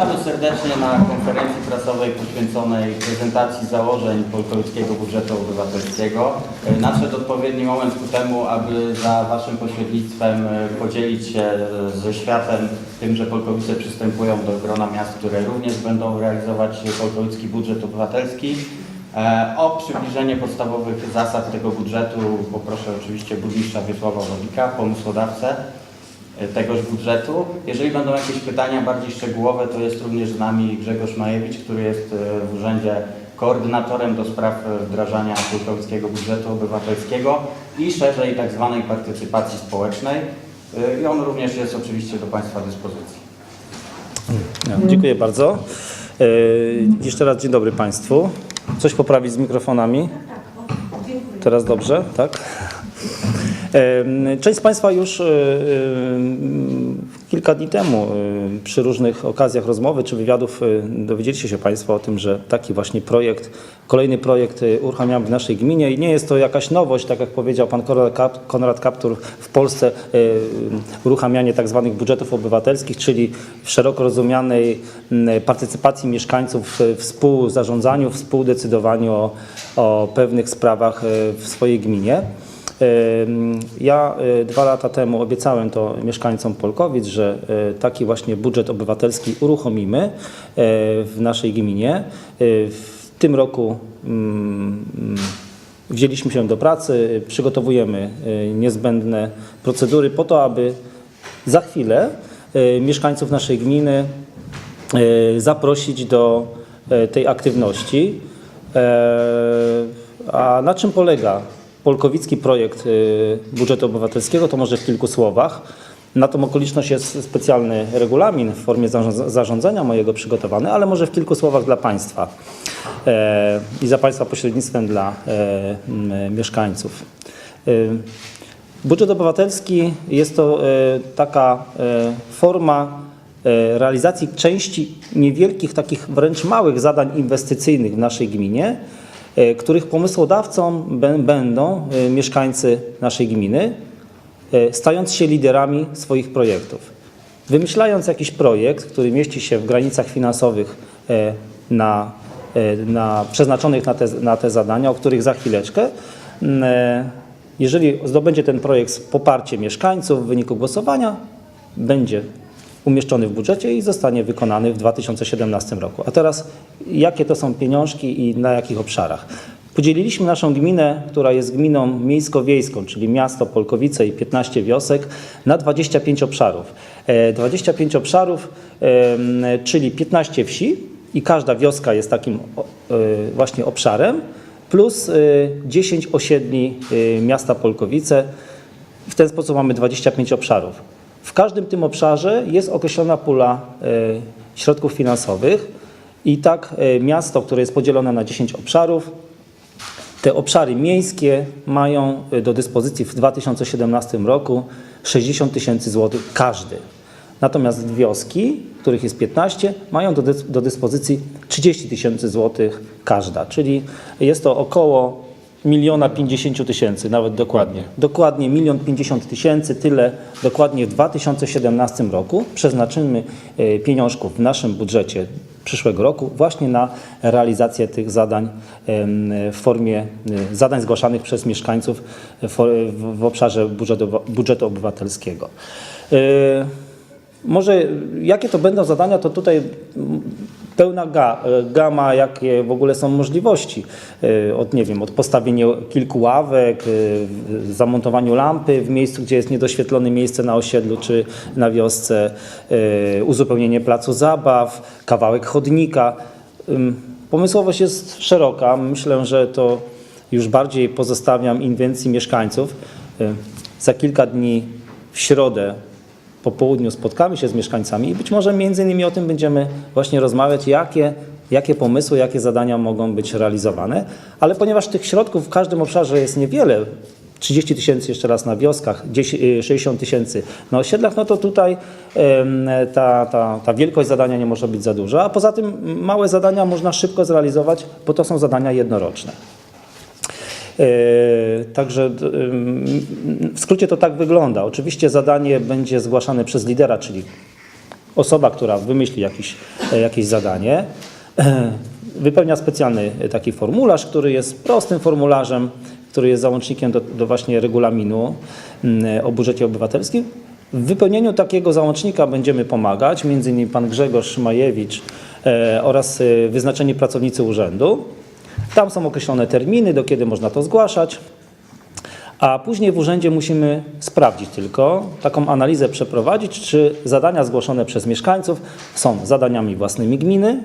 Witamy serdecznie na konferencji prasowej poświęconej prezentacji założeń polkołickiego budżetu obywatelskiego. E, Nadszedł odpowiedni moment ku temu, aby za Waszym pośrednictwem e, podzielić się e, ze światem tym, że Polkowice przystępują do grona miast, które również będą realizować polkołicki budżet obywatelski. O przybliżenie podstawowych zasad tego budżetu poproszę oczywiście burmistrza Wiesława Wodika, pomysłodawcę tegoż budżetu. Jeżeli będą jakieś pytania bardziej szczegółowe, to jest również z nami Grzegorz Majewicz, który jest e, w urzędzie koordynatorem do spraw e, wdrażania Kulkowickiego Budżetu Obywatelskiego i szerzej tak zwanej partycypacji społecznej. E, I on również jest oczywiście do Państwa dyspozycji. Dziękuję bardzo. E, Jeszcze raz dzień dobry Państwu. Coś poprawić z mikrofonami? Teraz dobrze, tak? Część z Państwa już e, e, kilka dni temu e, przy różnych okazjach rozmowy czy wywiadów dowiedzieliście się Państwo o tym, że taki właśnie projekt, kolejny projekt uruchamiamy w naszej gminie i nie jest to jakaś nowość, tak jak powiedział Pan Konrad Kap- Konrad Kaptur, w Polsce uruchamianie tak zwanych budżetów obywatelskich, czyli w szeroko rozumianej partycypacji mieszkańców w współzarządzaniu, współdecydowaniu o, o pewnych sprawach w swojej gminie. Ja y, dwa lata temu obiecałem to mieszkańcom Polkowic, że y, taki właśnie budżet obywatelski uruchomimy y, w naszej gminie. W tym roku mm, mm, wzięliśmy się do pracy, przygotowujemy niezbędne procedury po to, aby za chwilę mieszkańców naszej gminy zaprosić do tej aktywności. E, A na czym polega polkowicki projekt y, budżetu obywatelskiego? To może w kilku słowach. Na tą okoliczność jest specjalny regulamin w formie zarządza- zarządzenia mojego przygotowany, ale może w kilku słowach dla Państwa e, i za Państwa pośrednictwem dla e, mieszkańców. Y, Budżet obywatelski jest to e, taka e, forma e, realizacji części niewielkich, takich wręcz małych zadań inwestycyjnych w naszej gminie, e, których pomysłodawcą bę- będą e, mieszkańcy naszej gminy, e, stając się liderami swoich projektów. Wymyślając jakiś projekt, który mieści się w granicach finansowych e, na, e, na, przeznaczonych na te, na te zadania, o których za chwileczkę, m, e, jeżeli zdobędzie ten projekt poparcie mieszkańców w wyniku głosowania, będzie umieszczony w budżecie i zostanie wykonany w 2017 roku. A teraz, jakie to są pieniążki i na jakich obszarach? Podzieliliśmy naszą gminę, która jest gminą miejsko-wiejską, czyli miasto, Polkowice i 15 wiosek, na 25 obszarów. E, 25 obszarów, em, czyli 15 wsi i każda wioska jest takim e, właśnie obszarem, plus y, 10 osiedli y, miasta Polkowice. W ten sposób mamy 25 obszarów. Każdym tym obszarze jest określona pula y, środków finansowych i tak y, miasto, które jest podzielone na 10 obszarów, te obszary miejskie mają y, do dyspozycji w 2017 roku 60 tysięcy złotych każdy. Natomiast wioski, których jest 15, mają do, do dyspozycji 30 tysięcy złotych każda, czyli jest to około miliona 50 tysięcy, nawet dokładnie. Dokładnie milion 50 tysięcy, tyle dokładnie w 2017 roku przeznaczymy e, pieniążków w naszym budżecie przyszłego roku właśnie na realizację tych zadań w formie e, zadań zgłaszanych przez mieszkańców w, w, obszarze budżetu, budżetu obywatelskiego. E, może jakie to będą zadania, to tutaj pełna ga, gama, jakie w ogóle są możliwości. Y, Od, nie wiem, od postawienia kilku ławek, y, zamontowaniu lampy w miejscu, gdzie jest niedoświetlone miejsce na osiedlu czy na wiosce, y, uzupełnienie placu zabaw, kawałek chodnika. Pomysłowość jest szeroka. Myślę, że to już bardziej pozostawiam inwencji mieszkańców. Za kilka dni w środę po południu spotkamy się z mieszkańcami i być może między innymi o tym będziemy właśnie rozmawiać, jakie, jakie pomysły, jakie zadania mogą być realizowane. Ale ponieważ tych środków w każdym obszarze jest niewiele, 30 tysięcy jeszcze raz na wioskach, 10, y, 60 tysięcy na osiedlach, no to tutaj ta, ta, ta wielkość zadania nie może być za duża, a poza tym małe zadania można szybko zrealizować, bo to są zadania jednoroczne. E, Także w skrócie to tak wygląda. Oczywiście zadanie będzie zgłaszane przez lidera, czyli osoba, która wymyśli jakiś, e, jakieś zadanie, wypełnia specjalny e, taki formularz, który jest prostym formularzem, który jest załącznikiem do, do właśnie regulaminu o budżecie obywatelskim. W wypełnieniu takiego załącznika będziemy pomagać, między innymi pan Grzegorz Majewicz e, oraz e, wyznaczeni pracownicy urzędu. Tam są określone terminy, do kiedy można to zgłaszać. A później w urzędzie musimy sprawdzić tylko, taką analizę przeprowadzić, czy zadania zgłoszone przez mieszkańców są zadaniami własnymi gminy,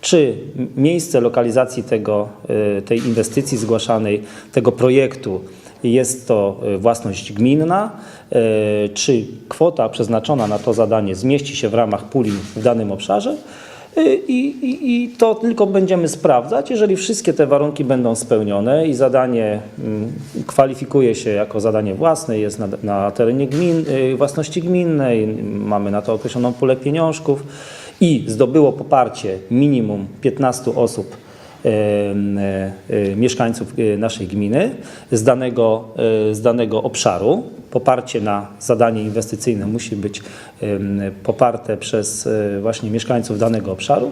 czy miejsce lokalizacji tego, y, tej inwestycji zgłaszanej, tego projektu jest to y, własność gminna, y, czy kwota przeznaczona na to zadanie zmieści się w ramach puli w danym obszarze. Y, I, i, I to tylko będziemy sprawdzać, jeżeli wszystkie te warunki będą spełnione i zadanie mm, kwalifikuje się jako zadanie własne, jest na, na terenie gmin, y, własności gminnej, mamy na to określoną pulę pieniążków i zdobyło poparcie minimum 15 osób e, mieszkańców naszej gminy z danego, z danego obszaru. Poparcie na zadanie inwestycyjne musi być poparte przez e, właśnie mieszkańców danego obszaru.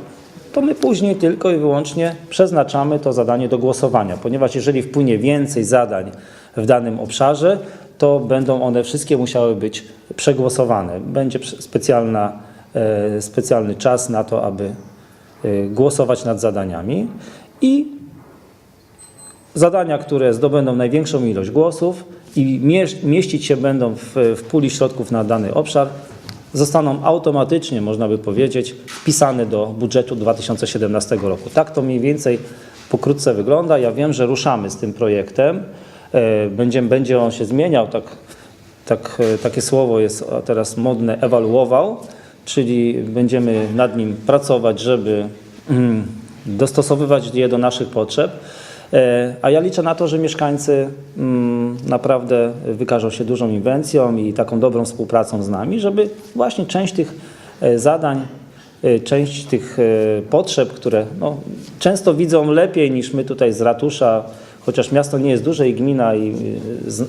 To my później tylko i wyłącznie przeznaczamy to zadanie do głosowania, ponieważ jeżeli wpłynie więcej zadań w danym obszarze, to będą one wszystkie musiały być przegłosowane. Będzie specjalna, e, specjalny czas na to, aby e, głosować nad zadaniami i zadania, które zdobędą największą ilość głosów i mieś- mieścić się będą w, w puli środków na dany obszar, zostaną automatycznie, można by powiedzieć, wpisane do budżetu 2017 roku. Tak to mniej więcej pokrótce wygląda. Ja wiem, że ruszamy z tym projektem. E, Będzie, będzie on się zmieniał, tak, tak, e, takie słowo jest teraz modne, ewaluował, czyli będziemy nad nim pracować, żeby mm, dostosowywać je do naszych potrzeb. E, A ja liczę na to, że mieszkańcy mm, naprawdę wykażą się dużą inwencją i taką dobrą współpracą z nami, żeby właśnie część tych e, zadań, e, część tych e, potrzeb, które no, często widzą lepiej niż my tutaj z ratusza, chociaż miasto nie jest duże i gmina i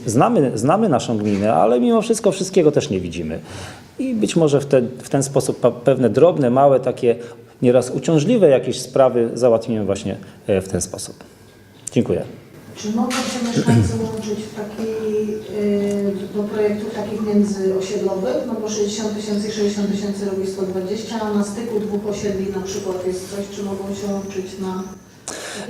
znamy, znamy naszą gminę, ale mimo wszystko wszystkiego też nie widzimy. I być może w, te, w ten sposób pewne drobne, małe, takie nieraz uciążliwe jakieś sprawy załatwimy właśnie w ten sposób. Dziękuję. Czy mogą się mieszkańcy łączyć w taki, y, do projektów takich międzyosiedlowych? No bo 60 tysięcy i 60 tysięcy robi 120, a na styku dwóch osiedli na przykład jest coś, czy mogą się łączyć na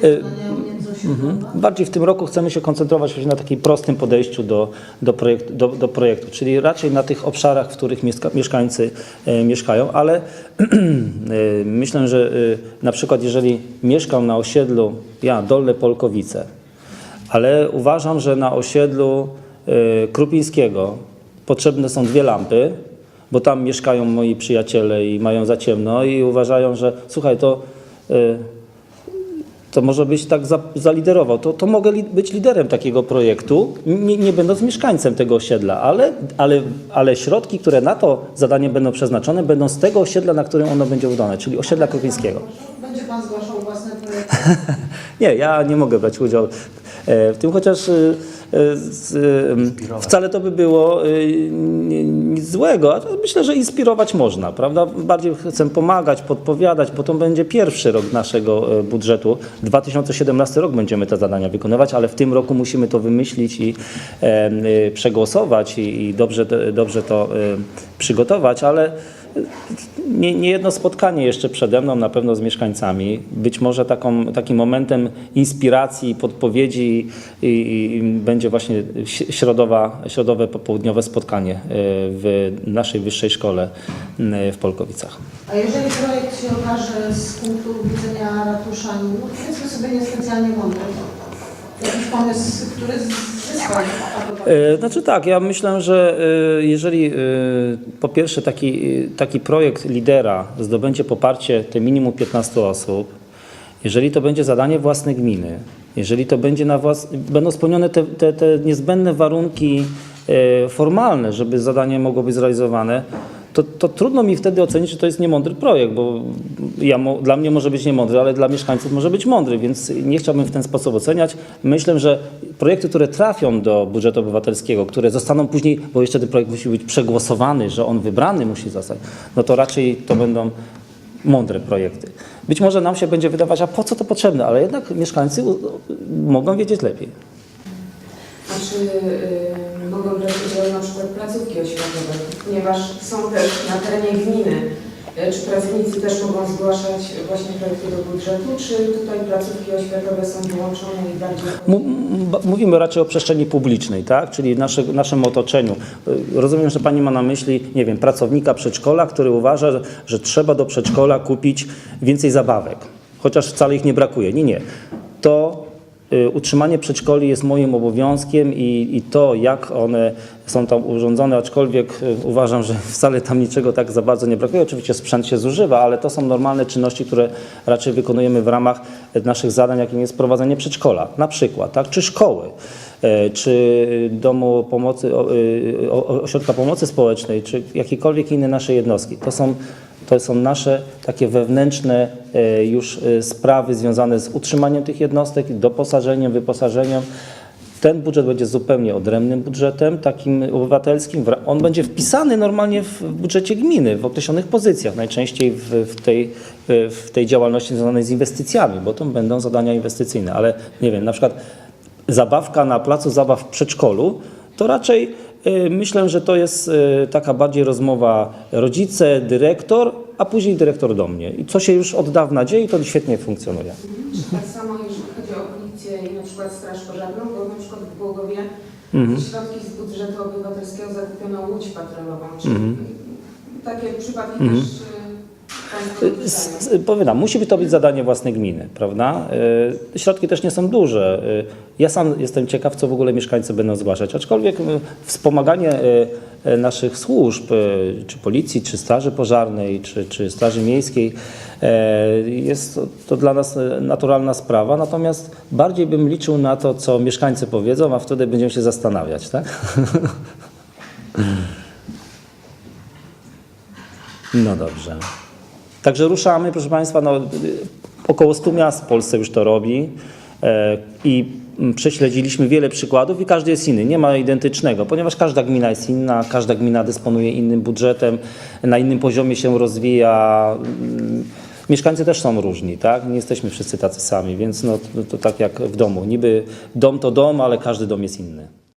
Y, zadania międzyosiedlowe? Bardziej w tym roku chcemy się koncentrować na takim prostym podejściu do, do, projekt, do, do projektu, czyli raczej na tych obszarach, w których mieszka, mieszkańcy e, mieszkają, ale e, myślę, że e, na przykład jeżeli mieszkam na osiedlu, ja, Dolne Polkowice, ale uważam, że na osiedlu e, Krupińskiego potrzebne są dwie lampy, bo tam mieszkają moi przyjaciele i mają za ciemno i uważają, że słuchaj, to e, to może być tak za, zaliderował. To, to mogę li, być liderem takiego projektu, nie, nie będąc mieszkańcem tego osiedla, ale, ale, ale środki, które na to zadanie będą przeznaczone, będą z tego osiedla, na którym ono będzie udane, czyli osiedla Krupińskiego. Będzie Pan zgłaszał własne projekty? Nie, ja nie mogę brać udziału w tym, chociaż e, e, e, wcale to by było e, ni- nic złego. A Myślę, że inspirować można, prawda? Bardziej chcę pomagać, podpowiadać, bo to będzie pierwszy rok naszego e, budżetu. 2017 rok będziemy te zadania wykonywać, ale w tym roku musimy to wymyślić i e, e, przegłosować i, dobrze, to- dobrze to e, przygotować, ale nie, nie jedno spotkanie jeszcze przede mną, na pewno z mieszkańcami. Być może taką, takim momentem inspiracji, podpowiedzi i, i, będzie właśnie środowa, środowe popołudniowe spotkanie e, w naszej wyższej szkole w Polkowicach. A jeżeli projekt się okaże z punktu widzenia ratusza, no powiedzmy sobie niespecjalnie mądry, jakiś pomysł, który zyskał E, Znaczy tak, ja myślę, że e, jeżeli e, po pierwsze taki, taki projekt lidera zdobędzie poparcie te minimum 15 osób, jeżeli to będzie zadanie własnej gminy, jeżeli to będzie na włas... będą spełnione te, te, te niezbędne warunki formalne, żeby zadanie mogło być zrealizowane, to, to trudno mi wtedy ocenić, czy to jest niemądry projekt, bo ja, dla mnie może być niemądry, ale dla mieszkańców może być mądry, więc nie chciałbym w ten sposób oceniać. Myślę, że projekty, które trafią do budżetu obywatelskiego, które zostaną później, bo jeszcze ten projekt musi być przegłosowany, że on wybrany musi zostać, no to raczej to będą mądre projekty. Być może nam się będzie wydawać, a po co to potrzebne, ale jednak mieszkańcy mogą wiedzieć lepiej. A czy y, mogą brać udział na przykład placówki oświatowe, ponieważ są też na terenie gminy. Y, Czy pracownicy też mogą zgłaszać właśnie projekty do budżetu, czy tutaj placówki oświatowe są wyłączone i bardziej... Ba- Mówimy raczej o przestrzeni publicznej, tak? czyli nasze, naszym otoczeniu. Y, Rozumiem, że Pani ma na myśli, nie wiem, pracownika przedszkola, który uważa, że, trzeba do przedszkola kupić więcej zabawek, chociaż wcale ich nie brakuje. Nie, nie. To utrzymanie przedszkoli jest moim obowiązkiem i, i to, jak one są tam urządzone, aczkolwiek y, uważam, że wcale tam niczego tak za bardzo nie brakuje. Oczywiście sprzęt się zużywa, ale to są normalne czynności, które raczej wykonujemy w ramach naszych zadań, jakim jest prowadzenie przedszkola, na przykład, tak? czy szkoły, czy domu pomocy, y, ośrodka pomocy społecznej, czy jakiekolwiek inne nasze jednostki. To są, to są nasze takie wewnętrzne e, już e, sprawy związane z utrzymaniem tych jednostek, doposażeniem, wyposażeniem. Ten budżet będzie zupełnie odrębnym budżetem, takim obywatelskim. On będzie wpisany normalnie w budżecie gminy, w określonych pozycjach, najczęściej w, w, tej, w tej działalności związanej z inwestycjami, bo to będą zadania inwestycyjne. Ale nie wiem, na przykład zabawka na placu zabaw w przedszkolu, to raczej myślę, że to jest y, taka bardziej rozmowa rodzice, dyrektor, a później dyrektor do mnie. I co się już od dawna dzieje i to świetnie funkcjonuje. Czy tak samo jeżeli chodzi o policję i na przykład straż pożarną, bo na przykład w Głogowie Mhm. środki z budżetu obywatelskiego zakupiono łódź patrolową. Czy Mhm. takie przypadki Mhm. też Powiadam, musi to być zadanie własnej gminy, prawda? Y, Środki też nie są duże. Y, Ja sam jestem ciekaw, co w ogóle mieszkańcy będą zgłaszać. Aczkolwiek y, wspomaganie naszych służb, czy policji, czy straży pożarnej, czy, czy straży miejskiej, jest to, dla nas naturalna sprawa. Natomiast bardziej bym liczył na to, co mieszkańcy powiedzą, a wtedy będziemy się zastanawiać, tak? No dobrze. Także ruszamy, proszę Państwa, no, około 100 miast w Polsce już to robi e, i mm, prześledziliśmy wiele przykładów i każdy jest inny, nie ma identycznego, ponieważ każda gmina jest inna, każda gmina dysponuje innym budżetem, na innym poziomie się rozwija. mm, Mieszkańcy też są różni, tak? Nie jesteśmy wszyscy tacy sami, więc no, to, to tak jak w domu. Niby dom to dom, ale każdy dom jest inny.